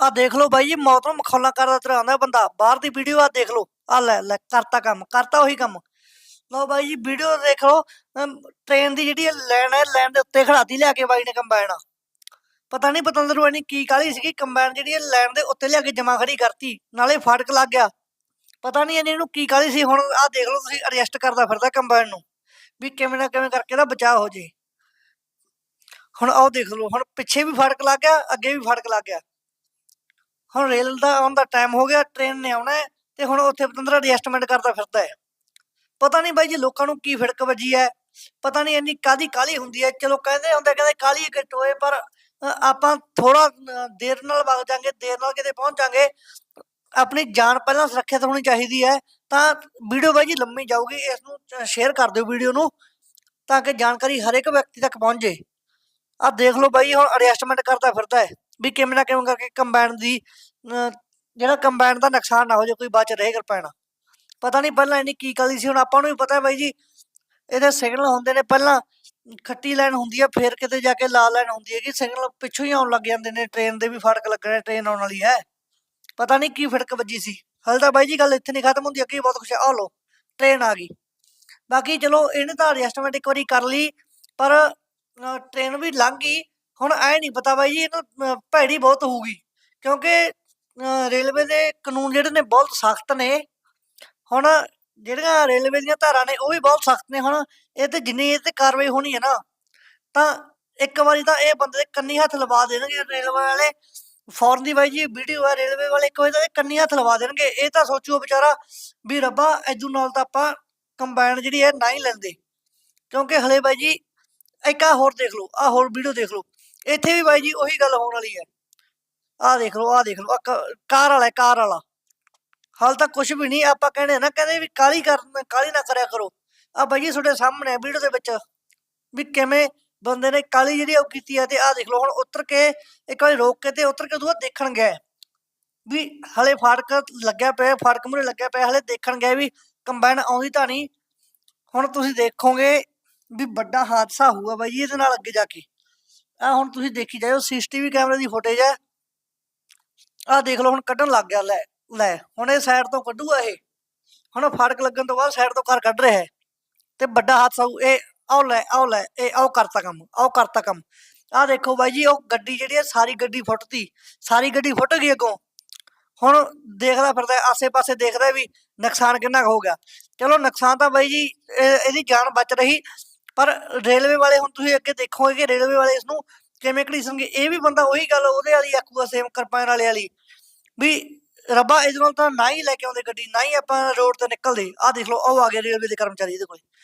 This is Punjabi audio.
ਆ ਦੇਖ ਲਓ ਬਾਈ ਜੀ, ਮੌਤ ਨੂੰ ਮਖੌਲਾਂ ਕਰਦਾ ਤੇਰਾ ਆਉਂਦਾ ਬੰਦਾ। ਬਾਹਰ ਦੀ ਵੀਡੀਓ ਆ ਦੇਖ ਲਓ। ਆ ਲੈ ਲੈ, ਕਰਤਾ ਕੰਮ, ਕਰਤਾ ਉਹੀ ਕੰਮ। ਲਓ ਬਾਈ ਜੀ ਵੀਡੀਓ ਦੇਖ ਲਓ। ਟ੍ਰੇਨ ਦੀ ਜਿਹੜੀ ਲੈਣ ਹੈ ਲੈਣ ਦੇ ਉੱਤੇ ਖੜਾਤੀ ਲਿਆ ਕੇ ਬਾਈ ਨੇ ਕੰਬਾਈਨ ਪਤਾ ਨਹੀਂ ਪਤੰਦਰ ਨੂੰ ਕੀ ਕਾਲੀ ਸੀਗੀ ਕੰਬਾਈਨ ਜਿਹੜੀ ਲੈਣ ਦੇ ਉੱਤੇ ਲਿਆ ਕੇ ਜਮਾ ਖੜੀ ਕਰਤੀ। ਨਾਲੇ ਫਾਟਕ ਲੱਗ ਗਿਆ। ਪਤਾ ਨਹੀਂ ਇਹਨੂੰ ਕੀ ਕਾਲੀ ਸੀ, ਹੁਣ ਆ ਦੇਖ ਲਓ ਤੁਸੀਂ ਐਡਜਸਟ ਕਰਦਾ ਫਿਰਦਾ ਕੰਬਾਈਨ ਨੂੰ। ਵੀ ਕਿਵੇਂ ਨਾ ਕਿਵੇਂ ਕਰਕੇ ਦਾ ਬਚਾਅ ਹੋ ਜੇ। ਹੁਣ ਆਹ ਦੇਖ ਲਓ, ਹੁਣ ਪਿੱਛੇ ਵੀ ਫਾਟਕ ਲੱਗ ਗਿਆ, ਅੱਗੇ ਵੀ ਫਾਟਕ ਲੱਗ ਗਿਆ। ਹੁਣ ਰੇਲ ਦਾ ਆਉਣ ਦਾ ਟਾਈਮ ਹੋ ਗਿਆ ਟ੍ਰੇਨ ਨੇ ਆਉਣਾ ਹੈ ਤੇ ਹੁਣ ਉੱਥੇ ਪਤੰਦਰ ਐਡਜਸਟਮੈਂਟ ਕਰਦਾ ਫਿਰਦਾ ਹੈ। ਪਤਾ ਨਹੀਂ ਬਾਈ ਜੀ ਲੋਕਾਂ ਨੂੰ ਕੀ ਫਿੜਕ ਵੱਜੀ ਹੈ, ਪਤਾ ਨਹੀਂ ਇੰਨੀ ਕਾਦੀ ਕਾਲੀ ਹੁੰਦੀ ਹੈ। ਚਲੋ ਕਹਿੰਦੇ ਹੁੰਦੇ ਕਹਿੰਦੇ ਕਾਲੀ ਕਿ ਟੋਏ, ਪਰ ਆਪਾਂ ਥੋੜਾ ਦੇਰ ਨਾਲ ਵਗ ਜਾਾਂਗੇ, ਦੇਰ ਨਾਲ ਕਿਤੇ ਪਹੁੰਚ ਜਾਾਂਗੇ। ਆਪਣੀ ਜਾਨ ਪਹਿਲਾਂ ਸੁਰੱਖਿਅਤ ਹੋਣੀ ਚਾਹੀਦੀ ਹੈ। ਤਾਂ ਵੀਡੀਓ ਬਾਈ ਜੀ ਲੰਮੀ ਜਾਊਗੀ, ਇਸ ਨੂੰ ਸ਼ੇਅਰ ਕਰ ਦਿਓ ਵੀਡੀਓ ਨੂੰ, ਤਾਂ ਕਿ ਜਾਣਕਾਰੀ ਹਰ ਇੱਕ ਵਿਅਕਤੀ ਤੱਕ ਪਹੁੰਚ ਜੇ ਆ ਦੇਖ ਲਓ ਬਾਈ ਹੁਣ ਅਡਜਸਟਮੈਂਟ ਕਰਦਾ ਫਿਰਦਾ ਹੈ। ਵੀ ਕਿਵੇਂ ਨਾ ਕਿਵੇਂ ਕਰਕੇ ਕੰਬਾਈਨ ਦੀ ਜਿਹੜਾ ਕੰਬਾਈਨ ਦਾ ਨੁਕਸਾਨ ਨਾ ਹੋ ਜਾਵੇ ਕੋਈ ਬਚ ਰਹੇ ਕਰ ਪੈਣਾ। ਪਤਾ ਨਹੀਂ ਪਹਿਲਾਂ ਇੰਨੀ ਕੀ ਕਾਲੀ ਸੀ, ਹੁਣ ਆਪਾਂ ਨੂੰ ਵੀ ਪਤਾ ਬਾਈ ਜੀ, ਇਹਦੇ ਸਿਗਨਲ ਹੁੰਦੇ ਨੇ, ਪਹਿਲਾਂ ਖੱਟੀ ਲਾਈਨ ਹੁੰਦੀ ਹੈ ਫਿਰ ਕਿਤੇ ਜਾ ਕੇ ਲਾਲ ਲਾਈਨ ਹੁੰਦੀ ਹੈ ਕਿ ਸਿਗਨਲ ਪਿੱਛੋਂ ਹੀ ਆਉਣ ਲੱਗ ਜਾਂਦੇ ਨੇ ਟ੍ਰੇਨ ਦੇ ਵੀ ਫੜਕ ਲੱਗਣੇ ਟ੍ਰੇਨ ਆਉਣ ਵਾਲੀ ਹੈ। ਪਤਾ ਨਹੀਂ ਕੀ ਫੜਕ ਵੱਜੀ ਸੀ। ਹਾਲੇ ਤਾਂ ਬਾਈ ਜੀ ਗੱਲ ਇੱਥੇ ਨਹੀਂ ਖਤਮ ਹੁੰਦੀ, ਅੱਗੇ ਬਹੁਤ ਖੁਸ਼ ਆ। ਲੋ ਟ੍ਰੇਨ ਆ ਗਈ। ਬਾਕੀ ਚਲੋ, ਇਹਨੇ ਤਾਂ ਐਡਜਸਟਮੈਂਟ ਇੱਕ ਵਾਰੀ ਕਰ ਲਈ, ਪਰ ਟ੍ਰੇਨ ਵੀ ਲੰਘ ਗਈ। ਹੁਣ ਐ ਨਹੀਂ ਪਤਾ ਬਾਈ ਜੀ ਇਹਨੂੰ ਅਹ, ਭੈੜੀ ਬਹੁਤ ਹੋਊਗੀ। ਕਿਉਂਕਿ ਅਹ, ਰੇਲਵੇ ਦੇ ਕਾਨੂੰਨ ਜਿਹੜੇ ਨੇ ਬਹੁਤ ਸਖਤ ਨੇ। ਹੁਣ ਜਿਹੜੀਆਂ ਰੇਲਵੇ ਦੀਆਂ ਧਾਰਾਂ ਨੇ ਉਹ ਵੀ ਬਹੁਤ ਸਖਤ ਨੇ। ਹੁਣ ਇਹ ਤੇ ਜਿੰਨੀ ਇਹ ਤੇ ਕਾਰਵਾਈ ਹੋਣੀ ਹੈ ਨਾ ਤਾਂ ਇੱਕ ਵਾਰੀ ਤਾਂ ਇਹ ਬੰਦੇ ਦੇ ਕੰਨੀ ਹੱਥ ਲਵਾ ਦੇਣਗੇ ਰੇਲਵੇ ਵਾਲੇ। ਫੌਰਨ ਦੀ ਬਾਈ ਜੀ ਵੀਡੀਓ ਹੈ ਰੇਲਵੇ ਵਾਲੇ ਇੱਕ ਵਾਰੀ ਤਾਂ ਇਹ ਕੰਨੀ ਹੱਥ ਲਵਾ ਦੇਣਗੇ। ਇਹ ਤਾਂ ਸੋਚੋ ਵਿਚਾਰਾ ਵੀ ਰੱਬਾ ਐਦੂ ਨਾਲ ਤਾਂ ਆਪਾਂ ਕੰਬਾਈਨ ਜਿਹੜੀ ਹੈ ਨਾ ਹੀ ਲੈਂਦੇ। ਕਿਉਂਕਿ ਹਲੇ ਬਾਈ ਜੀ ਇੱਕ ਆਹ ਹੋਰ ਦੇਖ ਲਓ ਆ ਹੋਰ ਵੀਡੀਓ ਦੇਖ ਲਓ। ਇੱਥੇ ਵੀ ਬਾਈ ਜੀ ਉਹੀ ਗੱਲ ਹੋਣ ਵਾਲੀ ਹੈ। ਆਹ ਦੇਖ ਲਓ, ਆਹ ਦੇਖ ਲਓ, ਆਹ ਕਾਰ ਵਾਲਾ ਕਾਰ ਵਾਲਾ। ਹਾਲ ਤਾਂ ਕੁਝ ਵੀ ਨਹੀਂ, ਆਪਾਂ ਕਹਿੰਦੇ ਨਾ, ਕਹਿੰਦੇ ਵੀ ਕਾਲੀ ਕਰਨ ਕਾਲੀ ਨਾ ਕਰਿਆ ਕਰੋ। ਆ ਬਾਈ ਜੀ ਤੁਹਾਡੇ ਸਾਹਮਣੇ ਵੀਡੀਓ ਦੇ ਵਿੱਚ, ਵੀ ਕਿਵੇਂ ਬੰਦੇ ਨੇ ਕਾਲੀ ਜਿਹੜੀ ਉਹ ਕੀਤੀ ਹੈ ਤੇ ਆਹ ਦੇਖ ਲਓ, ਹੁਣ ਉਤਰ ਕੇ, ਇੱਕ ਵਾਰੀ ਰੋਕ ਕੇ ਤੇ ਉਤਰ ਕੇ ਦੂਆ ਦੇਖਣ ਗਏ ਵੀ ਹਲੇ ਫਾਟਕ ਲੱਗਿਆ ਪਿਆ, ਫਾਟਕ ਮੂਰੇ ਲੱਗਿਆ ਪਿਆ, ਹਲੇ ਦੇਖਣ ਗਏ ਵੀ ਕੰਬਾਈਨ ਆਉਂਦੀ ਤਾਂ ਨਹੀਂ। ਹੁਣ ਤੁਸੀਂ ਦੇਖੋਗੇ ਵੀ ਵੱਡਾ ਹਾਦਸਾ ਹੋਊਗਾ ਬਾਈ ਜੀ ਇਹਦੇ ਨਾਲ ਅੱਗੇ ਜਾ ਕੇ। ਆ ਹੁਣ ਤੁਸੀਂ ਦੇਖੀ ਜਾਓ ਸੀਸੀਟੀਵੀ ਕੈਮਰੇ ਦੀ ਫੁਟੇਜ ਹੈ। ਆ ਦੇਖ ਲਓ, ਹੁਣ ਕੱਢਣ ਲੱਗ ਗਿਆ, ਲੈ ਲੈ, ਹੁਣ ਇਹ ਸਾਈਡ ਤੋਂ ਕੱਢੂਗਾ ਇਹ। ਹੁਣ ਫੜਕ ਲੱਗਣ ਤੋਂ ਬਾਅਦ ਸਾਈਡ ਤੋਂ ਘਰ ਕੱਢ ਰਿਹਾ ਹੈ। ਤੇ ਵੱਡਾ ਹਾਦਸਾ ਹੋਊ, ਇਹ ਆਓ ਲੈ ਆਓ ਲੈ, ਇਹ ਆਓ ਕਰਤਾ ਕੰਮ ਆਓ ਕਰਤਾ ਕੰਮ। ਆ ਦੇਖੋ ਬਾਈ ਜੀ, ਉਹ ਗੱਡੀ ਜਿਹੜੀ ਹੈ, ਸਾਰੀ ਗੱਡੀ ਫੁੱਟਤੀ, ਸਾਰੀ ਗੱਡੀ ਫੁੱਟ ਗਈ ਅੱਗੋਂ। ਹੁਣ ਦੇਖਦਾ ਫਿਰਦਾ ਆਸੇ-ਪਾਸੇ ਦੇਖਦਾ ਵੀ ਨੁਕਸਾਨ ਕਿੰਨਾ ਕੁ ਹੋ ਗਿਆ। ਚਲੋ, ਨੁਕਸਾਨ ਤਾਂ ਬਾਈ ਜੀ ਇਹਦੀ ਜਾਨ ਬਚ ਰਹੀ। ਪਰ ਰੇਲਵੇ ਵਾਲੇ ਹੁਣ ਤੁਸੀਂ ਅੱਗੇ ਦੇਖੋਗੇ ਕਿ ਰੇਲਵੇ ਵਾਲੇ ਇਸ ਨੂੰ ਕਿਵੇਂ ਘੜੀਸਣਗੇ, ਇਹ ਵੀ ਬੰਦਾ ਉਹੀ ਗੱਲ ਉਹਦੇ ਵਾਲੀ ਆਖੂਗਾ ਸੇਮ ਕਰਪਾਨ ਵਾਲੇ ਵਾਲੀ, ਵੀ ਰੱਬਾ ਇਸ ਨਾਲ ਤਾਂ ਨਾ ਹੀ ਲੈ ਕੇ ਆਉਂਦੇ ਗੱਡੀ, ਨਾ ਹੀ ਆਪਾਂ ਰੋਡ ਤੇ ਨਿਕਲਦੇ, ਆਹ ਦੇਖ ਲਓ ਉਹ ਆ ਗਏ ਰੇਲਵੇ ਦੇ ਕਰਮਚਾਰੀ ਇਹਦੇ ਕੋਲ।